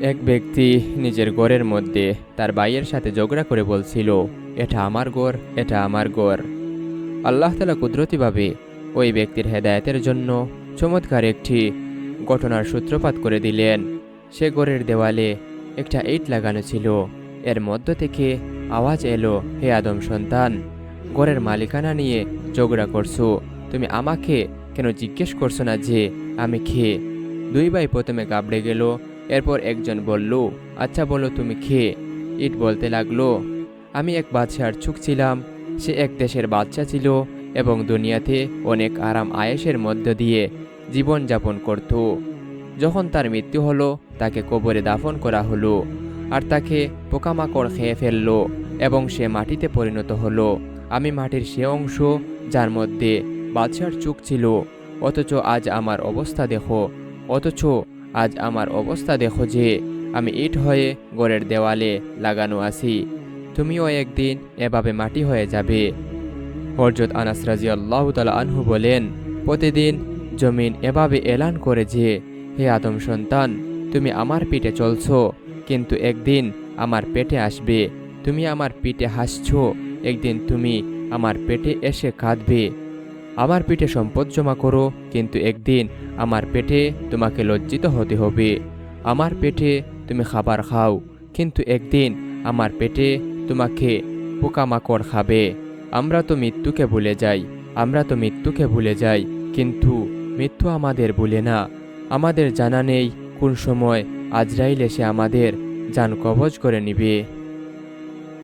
এক ব্যক্তি নিজের গড়ের মধ্যে তার ভাইয়ের সাথে ঝগড়া করে বলছিল, এটা আমার গড়, এটা আমার গড়। আল্লাহ তালা কুদরতিভাবে ওই ব্যক্তির হেদায়তের জন্য চমৎকার একটি ঘটনার সূত্রপাত করে দিলেন। সে গড়ের দেওয়ালে একটা ইট লাগানো ছিল। এর মধ্য থেকে আওয়াজ এলো, হে আদম সন্তান, গড়ের মালিকানা নিয়ে ঝগড়া করছ। তুমি আমাকে কেন জিজ্ঞেস করছ না যে আমি খেয়ে দুই ভাই প্রথমে গাবড়ে গেল এরপর একজন বলল আচ্ছা বলো তুমি খেয়ে। ইট বলতে লাগল, আমি এক বাদশার ছুক ছিলাম। সে এক দেশের বাচ্চা ছিল এবং দুনিয়াতে অনেক আরাম আয়েসের মধ্য দিয়ে জীবন যাপন করত। যখন তার মৃত্যু হলো, তাকে কবরে দাফন করা হলো আর তাকে পোকামাকড় খেয়ে ফেলল এবং সে মাটিতে পরিণত হলো। আমি মাটির সে অংশ যার মধ্যে বাদশার চুক ছিল, অথচ আজ আমার অবস্থা দেখো অথচ আজ আমার অবস্থা দেখো যে আমি ইট হয়ে গড়ের দেওয়ালে লাগানো আছি। তুমিও একদিন এভাবে মাটি হয়ে যাবে। হরজত আনাস রাজি আল্লাহ তালা আনহু বলেন, প্রতিদিন জমিন এভাবে এলান করে যে, হে আদম সন্তান, তুমি আমার পিঠে চলছো, কিন্তু একদিন আমার পেটে আসবে। তুমি আমার পিঠে হাসছ, একদিন তুমি আমার পেটে এসে কাঁদবে। আমার পিঠে সম্পদ জমা করো, কিন্তু একদিন আমার পেটে তোমাকে লজ্জিত হতে হবে। আমার পেটে তুমি খাবার খাও, কিন্তু একদিন আমার পেটে তোমাকে পোকামাকড় খাবে। আমরা তো মৃত্যুকে ভুলে যাই, আমরা তো মৃত্যুকে ভুলে যাই, কিন্তু মৃত্যু আমাদের ভুলে না। আমাদের জানা নেই কোন সময় আজরাইল এসে আমাদের যান কবজ করে নিবে।